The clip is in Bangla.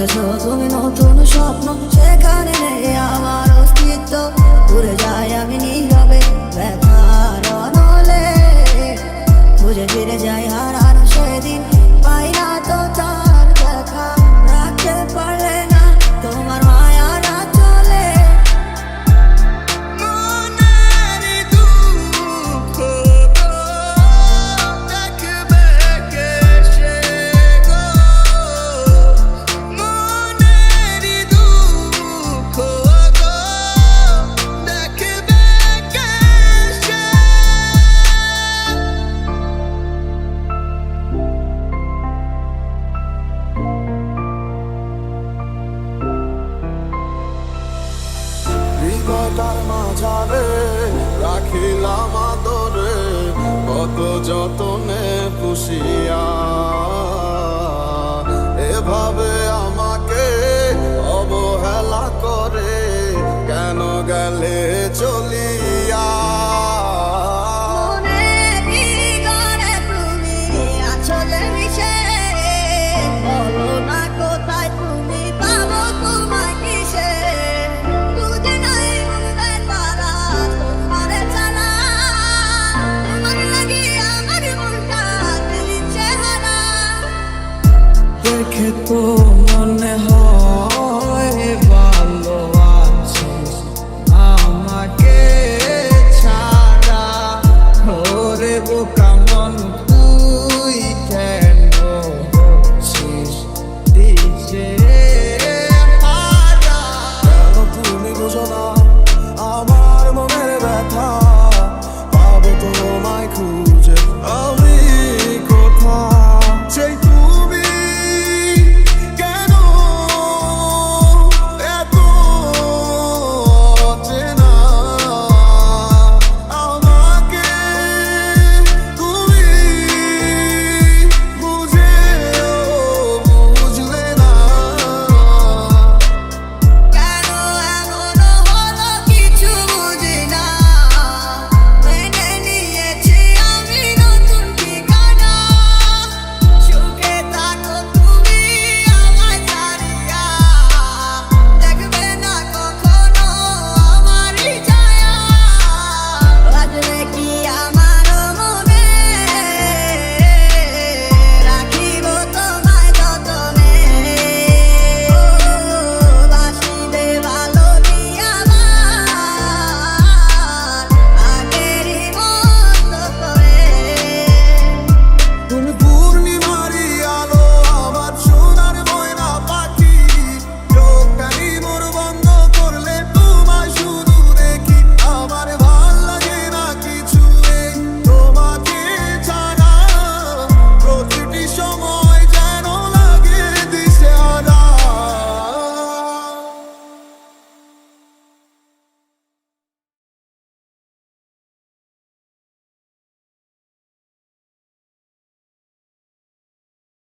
দেখেছ তুমি নতুন স্বপ্ন সেখানে নেই আমার বেটার মাঝারে রাখিলাম আদরে কত যতনে পুষিয়া